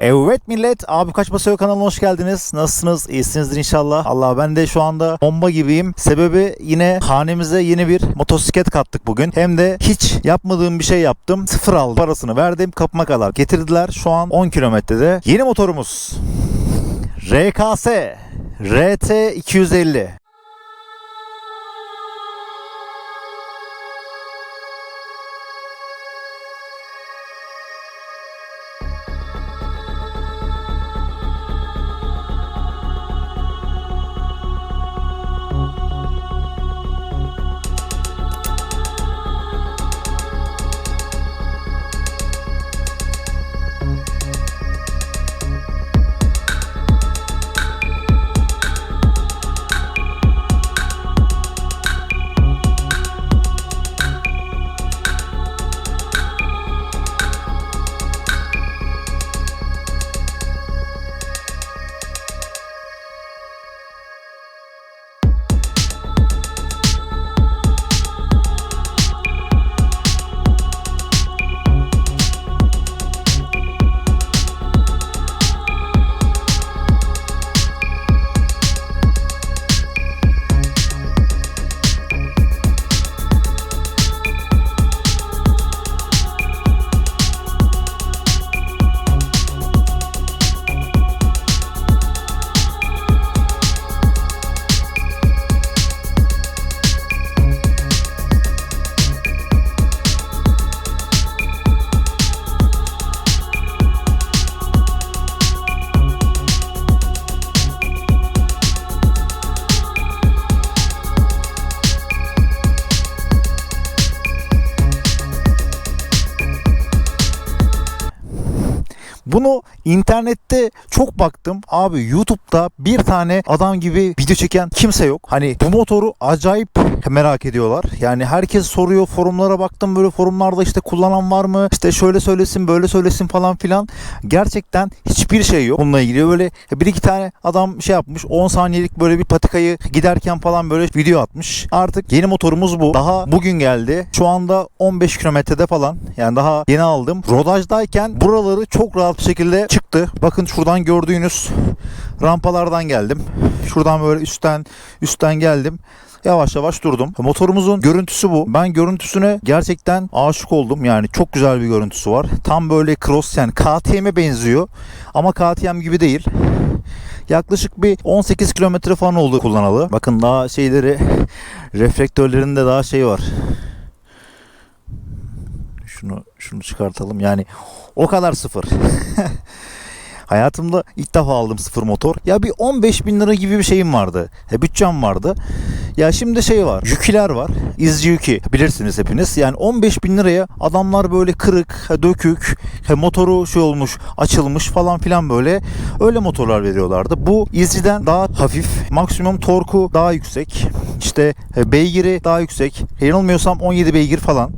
Evet millet, abi kaç basıyor kanalına hoş geldiniz. Nasılsınız? İyisinizdir inşallah. Allah ben de şu anda bomba gibiyim. Sebebi yine hanemize yeni bir motosiklet kattık bugün. Hem de hiç yapmadığım bir şey yaptım. Sıfır aldım. Parasını verdim. Kapıma kadar getirdiler. Şu an 10 kilometrede. Yeni motorumuz. RKS RT 250. internette çok baktım. Abi YouTube'da bir tane adam gibi video çeken kimse yok. Hani bu motoru acayip merak ediyorlar. Yani herkes soruyor. Forumlara baktım böyle forumlarda işte kullanan var mı? İşte şöyle söylesin böyle söylesin falan filan. Gerçekten hiçbir şey yok. Bununla ilgili böyle bir iki tane adam şey yapmış. 10 saniyelik böyle bir patikayı giderken falan böyle video atmış. Artık yeni motorumuz bu. Daha bugün geldi. Şu anda 15 kilometrede falan. Yani daha yeni aldım. Rodajdayken buraları çok rahat bir şekilde çıktı. Bakın şuradan gördüğünüz rampalardan geldim. Şuradan böyle üstten üstten geldim. Yavaş yavaş durdum. Motorumuzun görüntüsü bu. Ben görüntüsüne gerçekten aşık oldum. Yani çok güzel bir görüntüsü var. Tam böyle cross yani KTM'e benziyor. Ama KTM gibi değil. Yaklaşık bir 18 kilometre falan oldu kullanalı. Bakın daha şeyleri reflektörlerinde daha şey var. Şunu şunu çıkartalım. Yani o kadar sıfır. Hayatımda ilk defa aldım sıfır motor. Ya bir 15 bin lira gibi bir şeyim vardı. E, bütçem vardı. Ya şimdi şey var. Yüküler var. İzci yükü bilirsiniz hepiniz. Yani 15 bin liraya adamlar böyle kırık, dökük, motoru şey olmuş, açılmış falan filan böyle öyle motorlar veriyorlardı. Bu izciden daha hafif. Maksimum torku daha yüksek. İşte e, beygiri daha yüksek. Yanılmıyorsam 17 beygir falan.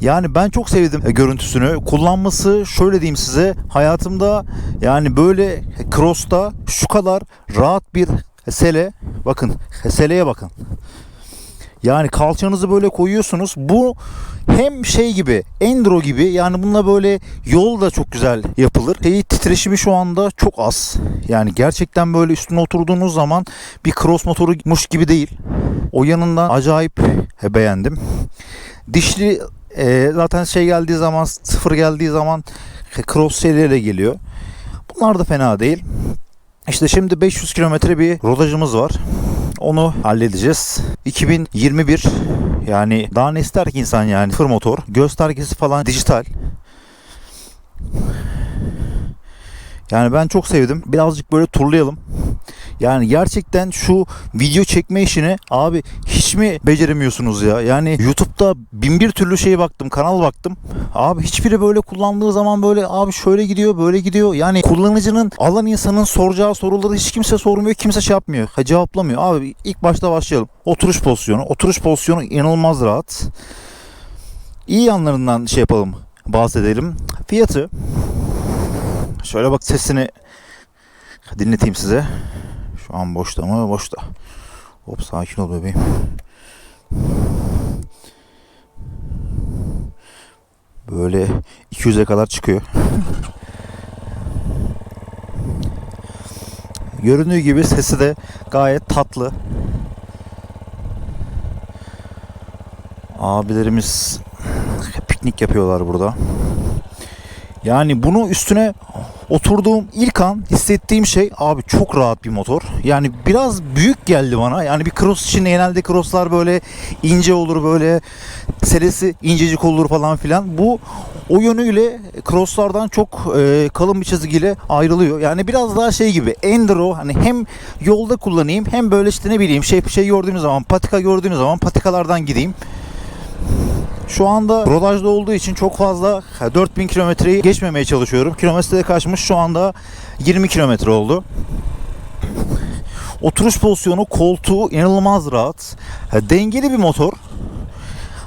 Yani ben çok sevdim e, görüntüsünü. Kullanması şöyle diyeyim size. Hayatımda yani böyle cross'ta şu kadar rahat bir sele bakın seleye bakın. Yani kalçanızı böyle koyuyorsunuz. Bu hem şey gibi enduro gibi yani bununla böyle yol da çok güzel yapılır. Şeyi titreşimi şu anda çok az. Yani gerçekten böyle üstüne oturduğunuz zaman bir cross motoruymuş gibi değil. O yanından acayip beğendim. Dişli e, zaten şey geldiği zaman sıfır geldiği zaman cross seriyle geliyor. Bunlar da fena değil. İşte şimdi 500 kilometre bir rodajımız var. Onu halledeceğiz. 2021 yani daha ne ister ki insan yani fır motor. Göstergesi falan dijital. Yani ben çok sevdim. Birazcık böyle turlayalım. Yani gerçekten şu video çekme işini abi hiç mi beceremiyorsunuz ya? Yani YouTube'da bin bir türlü şeye baktım, kanal baktım. Abi hiçbiri böyle kullandığı zaman böyle abi şöyle gidiyor, böyle gidiyor. Yani kullanıcının, alan insanın soracağı soruları hiç kimse sormuyor, kimse şey yapmıyor. Ha, cevaplamıyor. Abi ilk başta başlayalım. Oturuş pozisyonu. Oturuş pozisyonu inanılmaz rahat. İyi yanlarından şey yapalım, bahsedelim. Fiyatı Şöyle bak sesini dinleteyim size. Şu an boşta mı? Boşta. Hop sakin ol bebeğim. Böyle 200'e kadar çıkıyor. Göründüğü gibi sesi de gayet tatlı. Abilerimiz piknik yapıyorlar burada. Yani bunu üstüne oturduğum ilk an hissettiğim şey abi çok rahat bir motor. Yani biraz büyük geldi bana. Yani bir cross için genelde crosslar böyle ince olur böyle selesi incecik olur falan filan. Bu o yönüyle crosslardan çok e, kalın bir çizgiyle ayrılıyor. Yani biraz daha şey gibi enduro hani hem yolda kullanayım hem böyle işte ne bileyim şey şey gördüğüm zaman patika gördüğüm zaman patikalardan gideyim. Şu anda rodajda olduğu için çok fazla 4000 kilometreyi geçmemeye çalışıyorum. Kilometrede kaçmış şu anda 20 kilometre oldu. Oturuş pozisyonu, koltuğu inanılmaz rahat. Dengeli bir motor.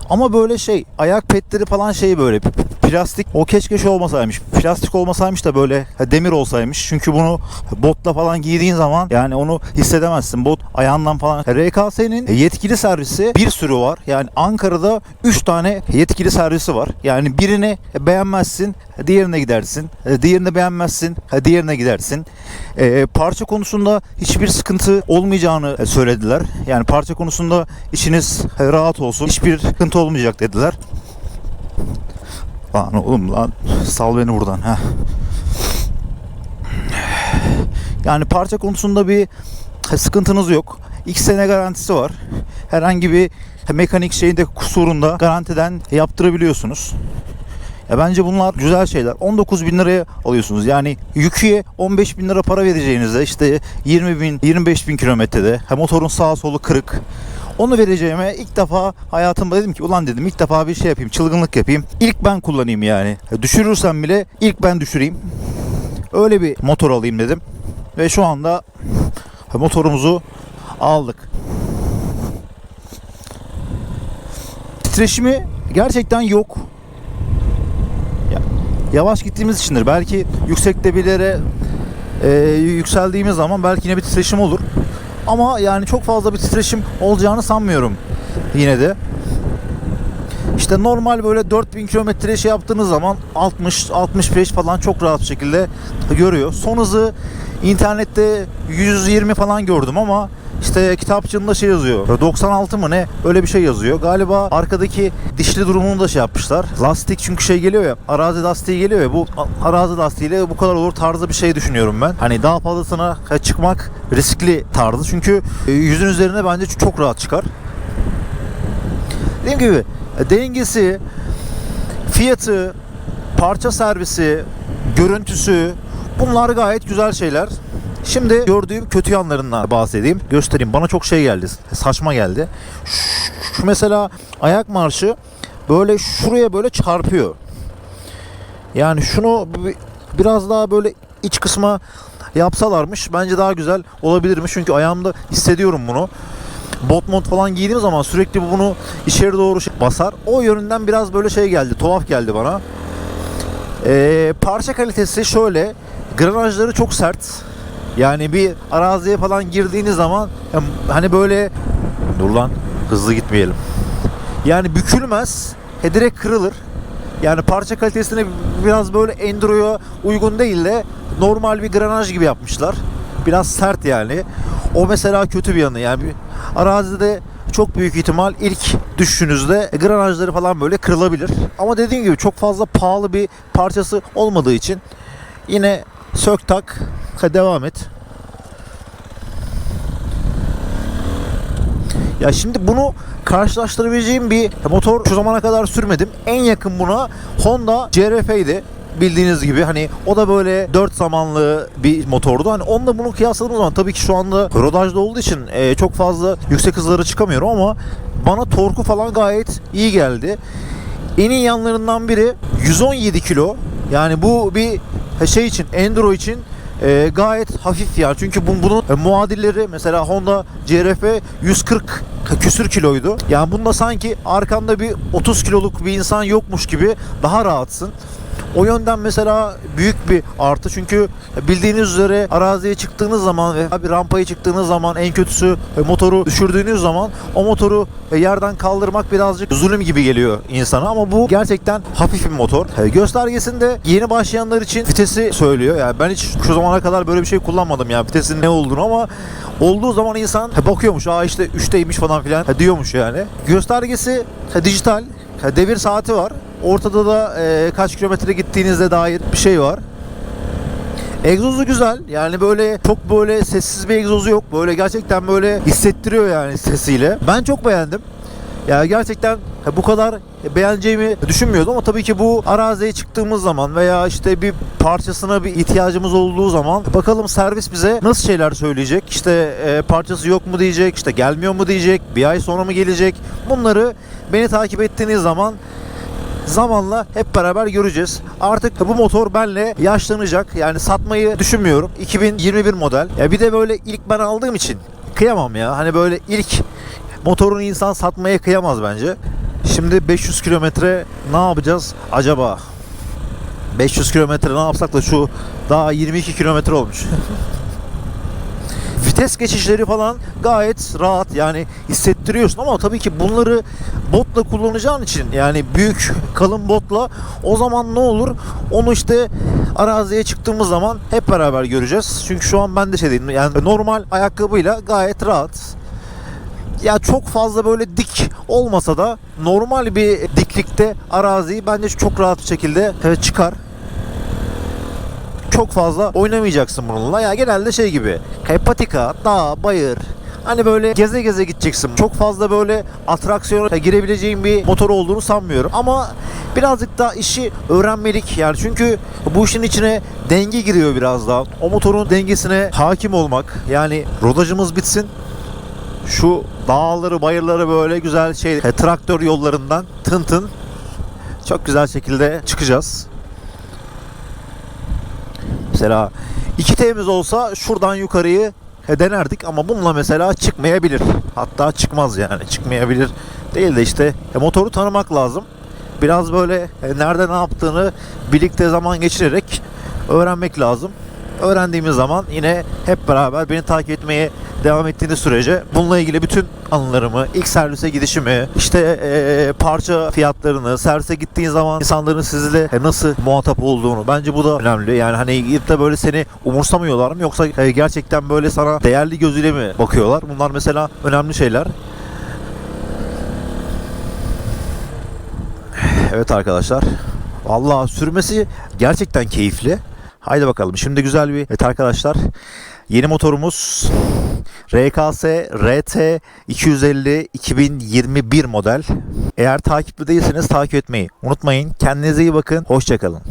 Ama böyle şey ayak petleri falan şey böyle plastik o keşke şey olmasaymış. Plastik olmasaymış da böyle demir olsaymış. Çünkü bunu botla falan giydiğin zaman yani onu hissedemezsin. Bot ayağından falan. RKS'nin yetkili servisi bir sürü var. Yani Ankara'da 3 tane yetkili servisi var. Yani birini beğenmezsin diğerine gidersin. Diğerini beğenmezsin diğerine gidersin. E, parça konusunda hiçbir sıkıntı olmayacağını söylediler. Yani parça konusunda içiniz rahat olsun. Hiçbir sıkıntı olmayacak dediler Lan oğlum lan sal beni buradan ha. Yani parça konusunda bir sıkıntınız yok. İki sene garantisi var. Herhangi bir mekanik şeyinde kusurunda garantiden yaptırabiliyorsunuz. Ya bence bunlar güzel şeyler. 19 bin liraya alıyorsunuz. Yani yüküye 15 bin lira para vereceğinizde işte 20 bin 25 bin kilometrede motorun sağ solu kırık. Onu vereceğime ilk defa hayatımda dedim ki ulan dedim ilk defa bir şey yapayım çılgınlık yapayım. İlk ben kullanayım yani. Düşürürsem bile ilk ben düşüreyim. Öyle bir motor alayım dedim. Ve şu anda motorumuzu aldık. Titreşimi gerçekten yok. Yavaş gittiğimiz içindir. Belki yüksekte bir e, yükseldiğimiz zaman belki yine bir titreşim olur. Ama yani çok fazla bir titreşim olacağını sanmıyorum yine de. İşte normal böyle 4000 kilometre şey yaptığınız zaman 60 65 falan çok rahat şekilde görüyor. Son hızı internette 120 falan gördüm ama işte kitapçığında şey yazıyor. 96 mı ne? Öyle bir şey yazıyor. Galiba arkadaki dişli durumunu da şey yapmışlar. Lastik çünkü şey geliyor ya. Arazi lastiği geliyor ya. Bu arazi lastiğiyle bu kadar olur tarzı bir şey düşünüyorum ben. Hani daha fazlasına çıkmak riskli tarzı. Çünkü e, yüzün üzerine bence çok rahat çıkar. Dediğim gibi e, dengesi, fiyatı, parça servisi, görüntüsü bunlar gayet güzel şeyler. Şimdi gördüğüm kötü yanlarından bahsedeyim. Göstereyim. Bana çok şey geldi. Saçma geldi. Şu, şu mesela ayak marşı böyle şuraya böyle çarpıyor. Yani şunu biraz daha böyle iç kısma yapsalarmış bence daha güzel olabilirmiş. Çünkü ayağımda hissediyorum bunu. Bot mod falan giydiğim zaman sürekli bunu içeri doğru şey basar. O yönünden biraz böyle şey geldi. Tuhaf geldi bana. Ee, parça kalitesi şöyle. Granajları çok sert. Yani bir araziye falan girdiğiniz zaman hani böyle dur lan hızlı gitmeyelim. Yani bükülmez. He direkt kırılır. Yani parça kalitesine biraz böyle enduro'ya uygun değil de normal bir granaj gibi yapmışlar. Biraz sert yani. O mesela kötü bir yanı yani. Arazide çok büyük ihtimal ilk düşüşünüzde granajları falan böyle kırılabilir. Ama dediğim gibi çok fazla pahalı bir parçası olmadığı için yine sök tak devam et. Ya şimdi bunu karşılaştırabileceğim bir motor şu zamana kadar sürmedim. En yakın buna Honda CRF'ydi bildiğiniz gibi hani o da böyle 4 zamanlı bir motordu. Hani onunla bunu kıyasladığım zaman tabii ki şu anda rodajda olduğu için e, çok fazla yüksek hızlara çıkamıyorum ama bana torku falan gayet iyi geldi. En iyi yanlarından biri 117 kilo. Yani bu bir şey için Enduro için e, gayet hafif yani. Çünkü bunun, bunun e, muadilleri mesela Honda CRF 140 küsür kiloydu. Yani bunda sanki arkanda bir 30 kiloluk bir insan yokmuş gibi daha rahatsın. O yönden mesela büyük bir artı çünkü bildiğiniz üzere araziye çıktığınız zaman ve bir rampaya çıktığınız zaman en kötüsü e, motoru düşürdüğünüz zaman o motoru e, yerden kaldırmak birazcık zulüm gibi geliyor insana ama bu gerçekten hafif bir motor. E, Göstergesinde yeni başlayanlar için vitesi söylüyor. Yani ben hiç şu zamana kadar böyle bir şey kullanmadım ya vitesin ne olduğunu ama olduğu zaman insan bakıyormuş. Aa işte 3'teymiş falan filan diyormuş yani. Göstergesi dijital. Devir saati var. Ortada da e, kaç kilometre gittiğinizde dair bir şey var. Egzozu güzel. Yani böyle çok böyle sessiz bir egzozu yok. Böyle gerçekten böyle hissettiriyor yani sesiyle. Ben çok beğendim. Ya gerçekten bu kadar beğeneceğimi düşünmüyordum ama tabii ki bu araziye çıktığımız zaman veya işte bir parçasına bir ihtiyacımız olduğu zaman bakalım servis bize nasıl şeyler söyleyecek. İşte e, parçası yok mu diyecek, işte gelmiyor mu diyecek, bir ay sonra mı gelecek. Bunları beni takip ettiğiniz zaman zamanla hep beraber göreceğiz. Artık bu motor benle yaşlanacak. Yani satmayı düşünmüyorum. 2021 model. Ya bir de böyle ilk ben aldığım için kıyamam ya. Hani böyle ilk motorunu insan satmaya kıyamaz bence. Şimdi 500 kilometre ne yapacağız acaba? 500 kilometre ne yapsak da şu daha 22 kilometre olmuş. vites geçişleri falan gayet rahat yani hissettiriyorsun. Ama tabii ki bunları botla kullanacağın için yani büyük kalın botla o zaman ne olur? Onu işte araziye çıktığımız zaman hep beraber göreceğiz. Çünkü şu an ben de şey değilim yani normal ayakkabıyla gayet rahat. Ya çok fazla böyle dik olmasa da normal bir diklikte araziyi bence çok rahat bir şekilde çıkar çok fazla oynamayacaksın bununla. Ya genelde şey gibi. Patika, dağ, bayır. Hani böyle geze geze gideceksin. Çok fazla böyle atraksiyona girebileceğin bir motor olduğunu sanmıyorum. Ama birazcık daha işi öğrenmelik. Yani çünkü bu işin içine denge giriyor biraz daha. O motorun dengesine hakim olmak. Yani rodajımız bitsin. Şu dağları, bayırları böyle güzel şey e, traktör yollarından tın tın çok güzel şekilde çıkacağız. Mesela 2T'miz olsa şuradan yukarıyı e, denerdik ama bununla mesela çıkmayabilir. Hatta çıkmaz yani çıkmayabilir değil de işte e, motoru tanımak lazım. Biraz böyle e, nerede ne yaptığını birlikte zaman geçirerek öğrenmek lazım. Öğrendiğimiz zaman yine hep beraber beni takip etmeye devam ettiğiniz sürece bununla ilgili bütün anılarımı, ilk servise gidişimi, işte e, parça fiyatlarını, servise gittiğin zaman insanların sizle nasıl muhatap olduğunu bence bu da önemli. Yani hani gidip de böyle seni umursamıyorlar mı yoksa e, gerçekten böyle sana değerli gözüyle mi bakıyorlar? Bunlar mesela önemli şeyler. Evet arkadaşlar. Vallahi sürmesi gerçekten keyifli. Haydi bakalım. Şimdi güzel bir evet arkadaşlar. Yeni motorumuz RKS RT 250 2021 model. Eğer takipte değilseniz takip etmeyi unutmayın. Kendinize iyi bakın. Hoşçakalın.